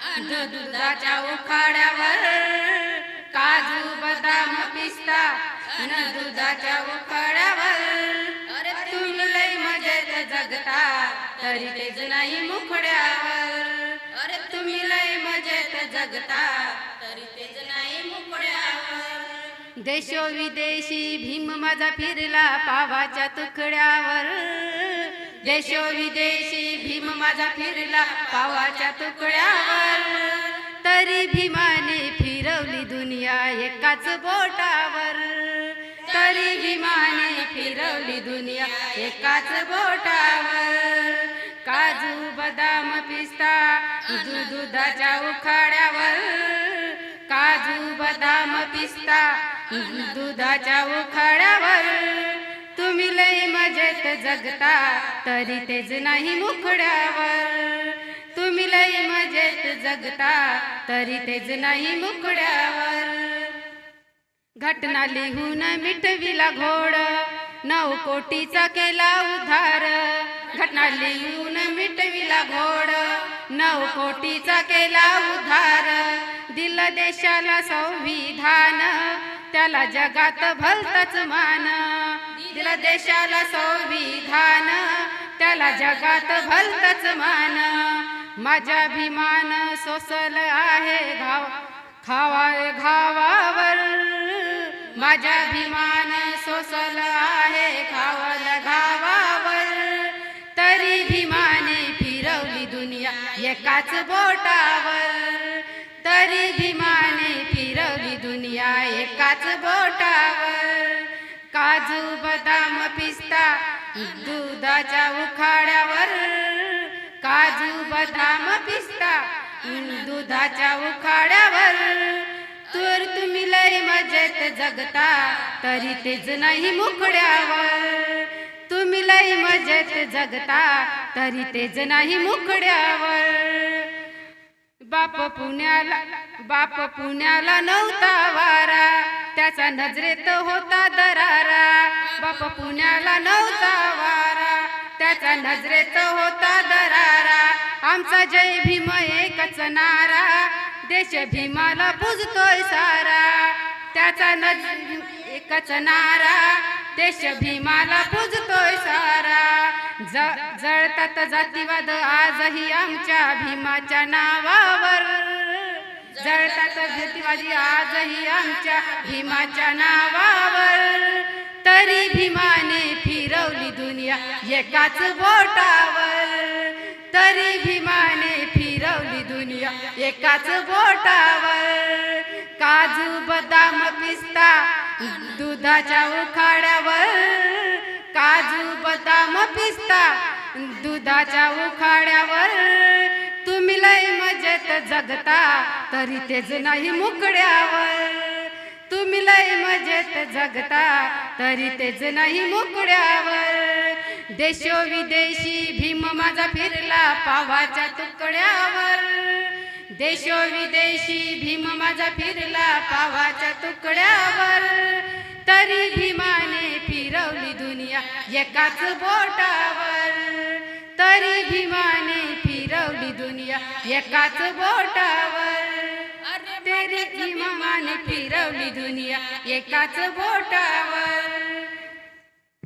अन दुधाच्या उखाड्यावर काजू बदाम पिस्ता अन दुधाच्या उखाड्यावर अरे तुम्ही लय मजेत जगता तरी तेच नाही मुखड्यावर. अरे तुम्ही लय मजेत जगता तरी तेच नाही मुखड्यावर. देशो विदेशी भीम माझा फिरला पावाच्या तुकड्यावर. देशो विदेशी भीम माझा फिरला पावाच्या तुकड्यावर. तरी भीमाने फिरवली दुनिया एकाच बोटावर. तरी भीमाने फिरवली दुनिया एकाच बोटावर. काजू बदाम पिस्ता दुधाच्या उखाड्यावर. काजू बदाम पिस्ता दुधाच्या उखाड्यावर. तुम्ही लय मजेत जगता तरी तेच नाही मुखड्यावर. तुम्ही लय मजेत जगता तरी तेच नाही मुखड्यावर. घटना लिहून मिटविला घोड नऊ कोटीचा केला उधार. घटना लिहून मिटविला घोड नऊ कोटीचा केला उधार. दिल देशाला संविधान त्याला जगात भलतच मान. तिला देशाला संविधान त्याला जगात भलतच मान. माझ्या अभिमान सोसल आहे घाव खावा घावावर. माझ्या अभिमान सोसल आहे खावल घावावर. तरी भीमाने फिरवली दुनिया एकाच बोटावर. तरी भीमाने फिरवली दुनिया एकाच बोट काजू बदाम पिस्ता दुधाच्या उखाड्यावर. काजू बदाम पिस्ता दुधाच्या उखाड्यावर. तर तुम्ही लय मजेत जगता तरी तेच नाही मुकड्यावर. तुम्ही लय मजेत जगता तरी तेच नाही मुकड्यावर. बाप पुण्याला बाप पुण्याला नव्हता वारा. त्याचा नजरेत होता दरारा. बाप पुण्याला नव्हता वारा. त्याचा नजरेत होता दरारा. आमचा जय भीम एकच नारा. देश भीमाला पुजतोय सारा. त्याचा नज एकच नारा. देश भीमाला पुजतोय सारा. ज- जळतात जातीवाद आजही आमच्या भीमाच्या नावावर. जळतात माझी आजही आमच्या भीमाच्या नावावर. तरी भीमाने फिरवली दुनिया एकाच बोटावर. तरी भीमाने फिरवली दुनिया एकाच बोटावर. काजू बदाम पिस्ता दुधाच्या उखाड्यावर. काजू बदाम पिस्ता दुधाच्या उखाड्यावर. लय मजेत जगता तरी तेच नाही मुकड्यावर. तुम्ही लय मजेत जगता तरी तेच नाही मुकड्यावर. देशो विदेशी भीम माझा फिरला पावाच्या तुकड्यावर. देशो विदेशी भीम माझा फिरला पावाच्या तुकड्यावर. तरी भीमाने फिरवली दुनिया एकाच बोटावर. तरी भीमाने फिरवली दुनिया एकाच बोटावर. तेरी भीमाने फिरवली दुनिया एकाच बोटावर.